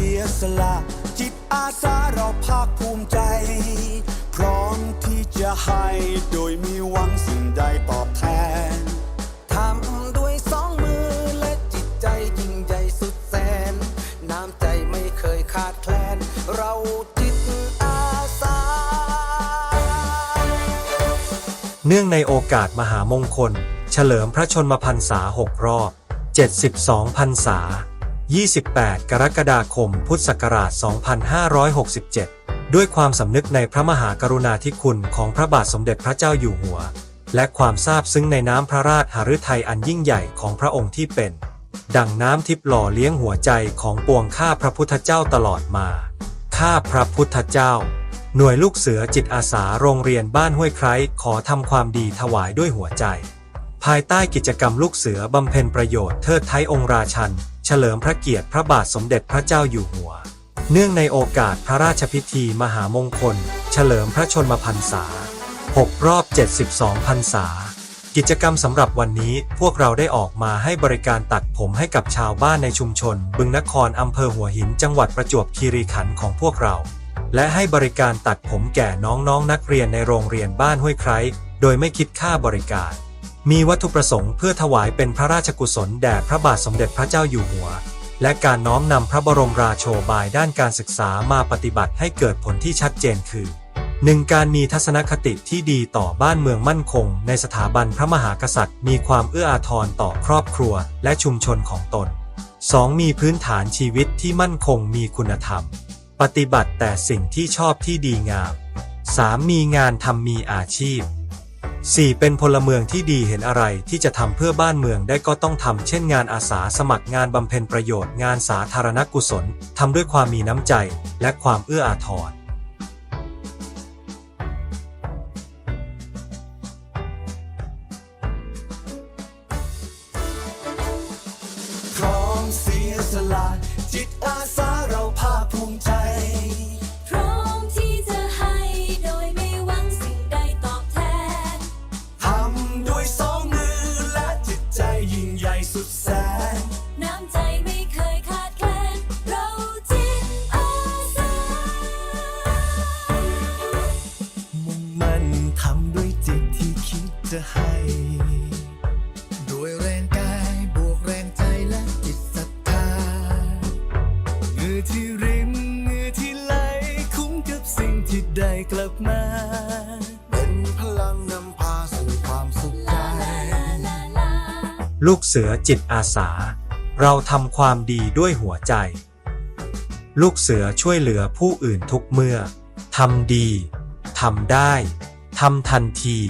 สียสละ จิตอาสาเราภาคภูมิใจ พร้อมที่จะให้โดยมีหวังสิ่งใดตอบแทน ทำด้วยสองมือและจิตใจยิ่งใหญ่สุดแสน น้ำใจไม่เคยขาดแคลน เราจิตอาสา เนื่องในโอกาสมหามงคล เฉลิมพระชนมพรรษา 6 รอบ 72พรรษา 28 กรกฎาคม พุทธศักราช 2567 ด้วยความสำนึกในพระมหากรุณาธิคุณของพระบาทสมเด็จพระเจ้าอยู่หัว และความซาบซึ้งในน้ำพระราชหฤทัยอันยิ่งใหญ่ของพระองค์ที่เป็น ดังน้ำทิพย์หล่อเลี้ยงหัวใจของปวงข้าพระพุทธเจ้าตลอดมา ข้าพระพุทธเจ้า หน่วยลูกเสือจิตอาสาโรงเรียนบ้านห้วยไคร้ขอทำความดีถวายด้วยหัวใจ ภายใต้กิจกรรมลูกเสือบำเพ็ญประโยชน์เทิดไทยองค์ราชัน เฉลิมพระเกียรติพระบาทสมเด็จพระเจ้าอยู่หัว เนื่องในโอกาสพระราชพิธีมหามงคล เฉลิมพระชนมพรรษา 6 รอบ 72 พรรษา กิจกรรมสำหรับวันนี้พวกเราได้ออกมาให้บริการตัดผมให้กับชาวบ้านในชุมชน บึงนครอำเภอหัวหินจังหวัดประจวบคีรีขันธ์ของพวกเรา และให้บริการตัดผมแก่น้องๆนนักเรียนในโรงเรียนบ้านห้วยไคร้โดยไม่คิดค่าบริการ มีวัตถุประสงค์เพื่อถวายเป็นพระราชกุศลแด่พระบาทสมเด็จพระเจ้าอยู่หัว และการน้อมนำพระบรมราโชบายด้านการศึกษามาปฏิบัติให้เกิดผลที่ชัดเจนคือ 1. การมีทัศนคติที่ดีต่อบ้านเมืองมั่นคง ในสถาบันพระมหากษัตริย์ มีความเอื้ออาทรต่อครอบครัวและชุมชนของตน 2. มีพื้นฐานชีวิตที่มั่นคงมีคุณธรรม ปฏิบัติแต่สิ่งที่ชอบที่ดีงาม 3. มีงานทำมีอาชีพ 4. เป็นพลเมืองที่ดีเห็นอะไรที่จะทำเพื่อบ้านเมืองได้ก็ต้องทำเช่นงานอาสาสมัครงานบำเพ็ญประโยชน์งานสาธารณกุศลทำด้วยความมีน้ำใจและความเอื้ออาทร พร้อมเสียสละจิตอาสา จะให้ ด้วยแรงกายบวกแรงใจและจิตศรัทธาเงื่อที่ริมเงื่อที่ไหล คุ้มกับสิ่งที่ได้กลับมา เป็นพลังนำพาสู่ความสุขใจ ลูกเสือจิตอาสา เราทำความดีด้วยหัวใจ ลูกเสือช่วยเหลือผู้อื่นทุกเมื่อทำดีทำได้ทำทันที